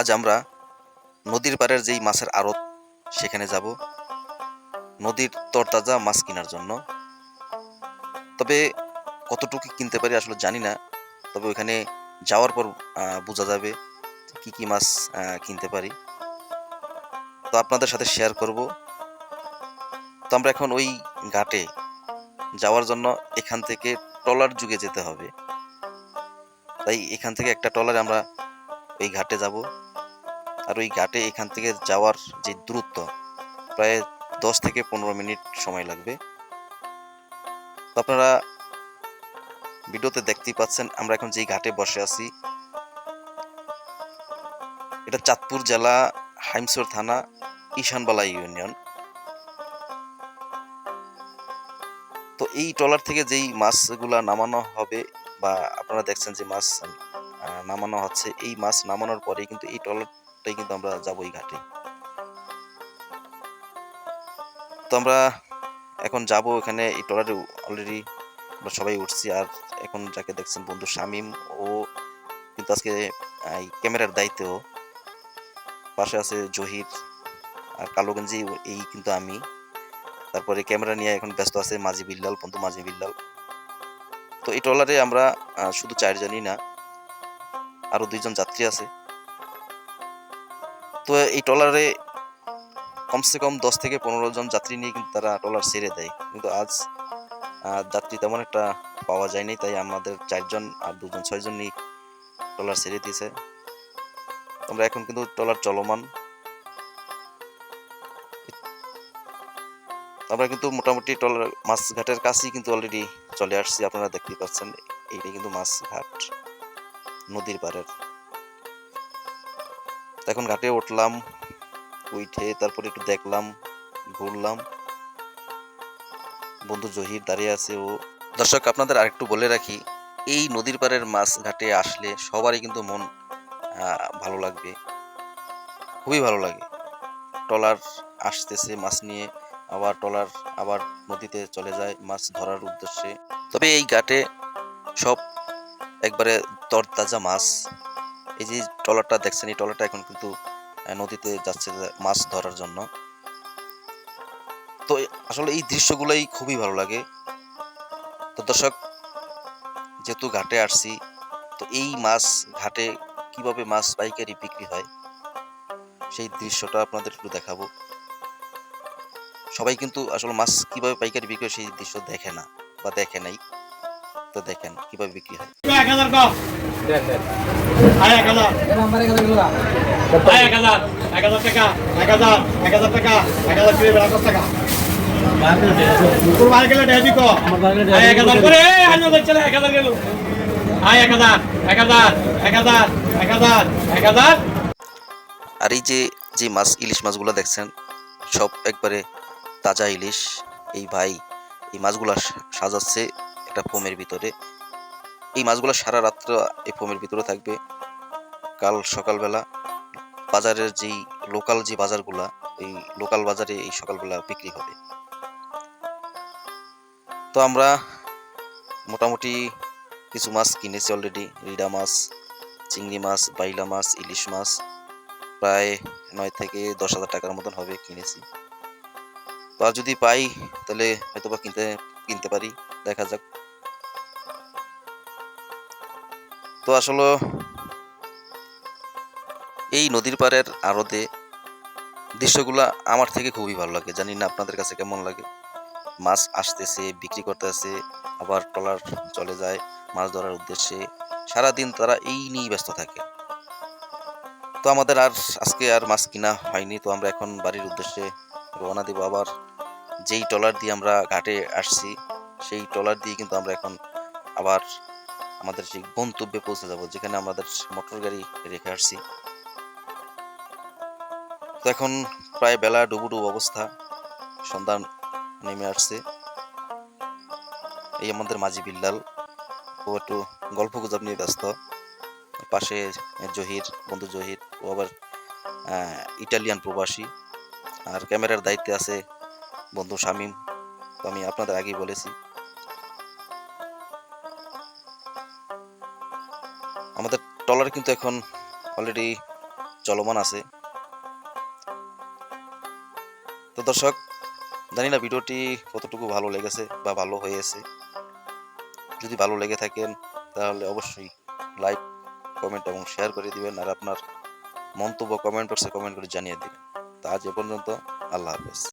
আজ আমরা নদীর পাড়ের যেই মাছের আড়ত, সেখানে যাব। নদীর তরতাজা মাছ কেনার জন্য। তবে কতটুকু কিনতে পারি আসলে জানি না। তবে ওইখানে যাওয়ার পর বোঝা যাবে কি কি মাছ কিনতে পারি। তো আপনাদের সাথে শেয়ার করব। তো আমরা এখন ওই ঘাটে যাওয়ার জন্য এখান থেকে ট্রলার যুগে যেতে হবে। তাই এখান থেকে একটা ট্রলারে আমরা ওই ঘাটে যাব। আর ওই ঘাটে এখান থেকে যাওয়ার যে দূরত্ব, প্রায় দশ থেকে পনেরো মিনিট সময় লাগবে। তো আপনারা ভিডিওতে দেখতেই পাচ্ছেন, আমরা এখন যেই ঘাটে বসে আছি, এটা চাঁদপুর জেলা হাইমসর থানা ঈশানবালা ইউনিয়ন। তো এই ট্রলার থেকে যেই মাছগুলা নামানো হবে বা আপনারা দেখছেন যে মাছ নামানো হচ্ছে, এই মাছ নামানোর পরে কিন্তু এই ট্রলারটাই কিন্তু আমরা যাব এই ঘাটে। তো আমরা এখন যাব এখানে, এই ট্রলারে অলরেডি আমরা সবাই উঠছি আর এখন যাকে দেখছেন বন্ধু শামিম, ও কিন্তু আজকে এই ক্যামেরার দায়িত্ব পাশে আছে জহির আর কালো গেঞ্জি এই কিন্তু আমি। তারপরে ক্যামেরা নিয়ে এখন ব্যস্ত আছে মাঝি বিল্লাল, বন্ধু মাঝি বিল্লাল। তো এই ট্রলারে আমরা শুধু চারজনই না আরও দুইজন যাত্রী আছে। তো এই ট্রলারে কমসে কম দশ থেকে পনেরো জন যাত্রী নিয়ে কিন্তু তারা ট্রলার ছেড়ে দেয়। কিন্তু আজ যাত্রী তেমন একটা পাওয়া যায়নি, তাই আমাদের চারজন আর দুজন, ছয়জন নিয়ে ট্রলার ছেড়ে দিয়েছে। আমরা এখন কিন্তু ট্রলার চলমান। আমরা কিন্তু মোটামুটি ট্রলার মাছ ঘাটের কাছেই কিন্তু অলরেডি চলে আসছি, আপনারা দেখতেই পাচ্ছেন। এইটাই কিন্তু মাছ ঘাট। নদীর পাড়ের এখন ঘাটে উঠলাম, উঠে তারপরে একটু দেখলাম, ঘুরলাম। বন্ধু জহির দাঁড়িয়ে আছে ও। দর্শক, আপনাদের আরেকটু বলে রাখি, এই নদীর পাড়ের মাছ ঘাটে আসলে সবারই কিন্তু মন ভালো লাগবে। খুবই ভালো লাগে। ট্রলার আসতেছে মাছ নিয়ে, আবার ট্রলার আবার নদীতে চলে যায় মাছ ধরার উদ্দেশ্যে। তবে এই ঘাটে সব একবারে তরতাজা মাছ। এই যে ট্রলারটা দেখছেন, এই ট্রলারটা এখন কিন্তু নদীতে যাচ্ছে মাছ ধরার জন্য। তো আসলে এই দৃশ্যগুলোই খুবই ভালো লাগে। তো দর্শক, যেহেতু ঘাটে আসছি, তো এই মাছ ঘাটে কীভাবে মাছ পাইকারি বিক্রি হয়, সেই দৃশ্যটা আপনাদের একটু দেখাবো। সবাই কিন্তু আসলে মাছ কীভাবে পাইকারি বিক্রি হয় সেই দৃশ্য দেখে না বা দেখে নাই। তো দেখেন কীভাবে বিক্রি হয়। এক হাজার আয় এক হাজার। এক হাজার। টাকা এক হাজার এক হাজার টাকা এক হাজার কিলো টাকা। তোর বাইরে গেলে ডেবি কো আয় এক হাজার করে। এই আন্য চলে এক হাজার এক হাজার এক হাজার এক হাজার এক হাজার এক হাজার। আর এই যে যে মাছ ইলিশ মাছগুলো দেখছেন সব একবারে তাজা ইলিশ। এই ভাই এই মাছগুলা সাজাচ্ছে একটা ফোমের ভিতরে। এই মাছগুলো সারা রাত্র এই ফোমের ভিতরে থাকবে। কাল সকালবেলা বাজারের যেই লোকাল যে বাজারগুলা, এই লোকাল বাজারে এই সকালবেলা বিক্রি হবে। তো আমরা মোটামুটি কিছু মাছ কিনেছি অলরেডি রিডা মাছ, চিংড়ি মাছ, বাইলা মাছ, ইলিশ মাছ, প্রায় নয় থেকে দশ হাজার টাকার মতন হবে কিনেছি। তো আর যদি পাই, তাহলে হয়তো বা কিনতে কিনতে পারি। দেখা যাক। তো আসলে এই নদীর পাড়ের আড়তে দৃশ্যগুলা আমার থেকে খুবই ভালো লাগে। জানি না আপনাদের কাছে কেমন লাগে? মাছ আসতেছে, বিক্রি করতেছে, আবার ট্রলার চলে যায় মাছ ধরার উদ্দেশ্যে। সারাদিন তারা এই নিয়েই ব্যস্ত থাকে। তো আমাদের আর আজকে আর মাছ কিনা হয়নি, তো আমরা এখন বাড়ির উদ্দেশ্যে রওনা দেবো আবার। যেই ট্রলার দিয়ে আমরা ঘাটে আসছি, সেই ট্রলার দিয়ে কিন্তু আমরা এখন আবার আমাদের সেই গন্তব্যে পৌঁছে যাব, যেখানে আমাদের মোটর গাড়ি রেখে আসছি। তো এখন প্রায় বেলা ডুবু ডুবু অবস্থা, সন্ধ্যা নেমে আসছে। এই আমাদের মাঝি বিল্লাল, ও একটু গল্প গুজব নিয়ে ব্যস্ত। পাশে জহির, বন্ধু জহির, ও আবার ইটালিয়ান প্রবাসী। আর ক্যামেরার দায়িত্বে আছে বন্ধু শামিম। তো আমি আপনাদের আগেই বলেছি আমাদের ট্রলার কিন্তু এখন অলরেডি চলমান আছে। তো দর্শক, জানি না ভিডিওটি কতটুকু ভালো লেগেছে বা ভালো হয়েছে। যদি ভালো লেগে থাকেন, তাহলে অবশ্যই লাইক কমেন্ট এবং শেয়ার করে দিবেন আর আপনার মন্তব্য কমেন্ট বক্সে কমেন্ট করে জানিয়ে দিবেন। তো আজ এ পর্যন্ত, আল্লাহ হাফেজ।